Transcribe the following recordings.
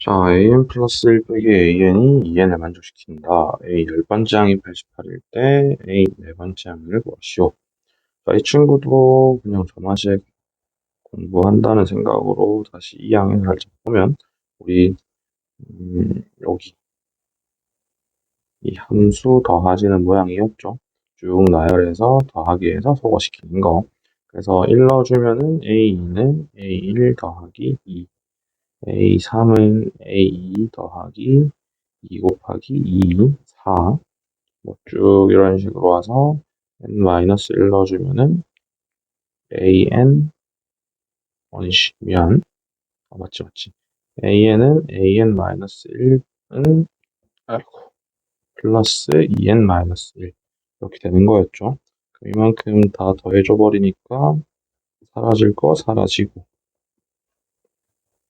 자, an 플러스 1 빼기 an이 2n을 만족시킨다. a 열 번째 항이 88일 때 a 네 번째 항을 구하시오. 자, 이 친구도 그냥 저마식 공부한다는 생각으로 다시 이 항을 살짝 보면 우리 음, 여기 이 함수 더하지는 모양이었죠. 쭉 나열해서 더하기해서 소거시키는 거. 그래서 1 넣어주면은 a2는 a1 더하기 2 A3은 A2 더하기 2 곱하기 2, 4. 뭐 쭉 이런 식으로 와서 n-1 넣어주면은 an, 원시, 미안. 아, 맞지, 맞지. an은 an-1은, 아이고, 플러스 2n-1. 이렇게 되는 거였죠. 이만큼 다 더해줘 버리니까 사라질 거 사라지고.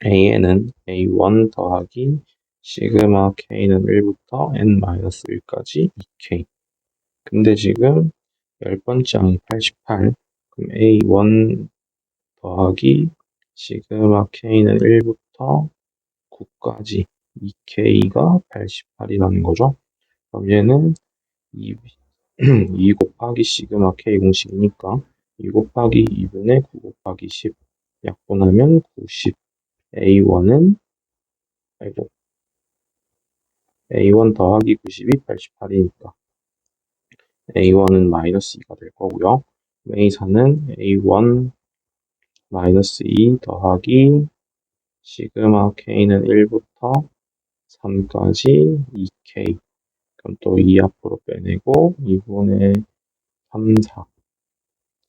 A는 a1 더하기 시그마 k는 1부터 n-1까지 2k. 근데 지금 열 번째 항이 88. 그럼 a1 더하기 시그마 k는 1부터 9까지 2k가 88이라는 거죠. 그럼 얘는 2, 2 곱하기 시그마 k 공식이니까 2 곱하기 2분의 9 곱하기 10 약분하면 90. A1은 아이고 A1 더하기 90이 88이니까 A1은 마이너스 2가 될 거고요. A4는 A1 마이너스 2 더하기 시그마 K는 1부터 3까지 2K 그럼 또 2 앞으로 빼내고 2분의 3, 4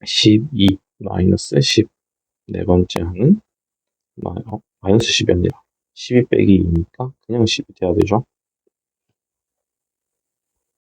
12 마이너스 10 네 번째 항은 마이너스 10이 아니라 12 빼기 2니까 그냥 10이 돼야 되죠.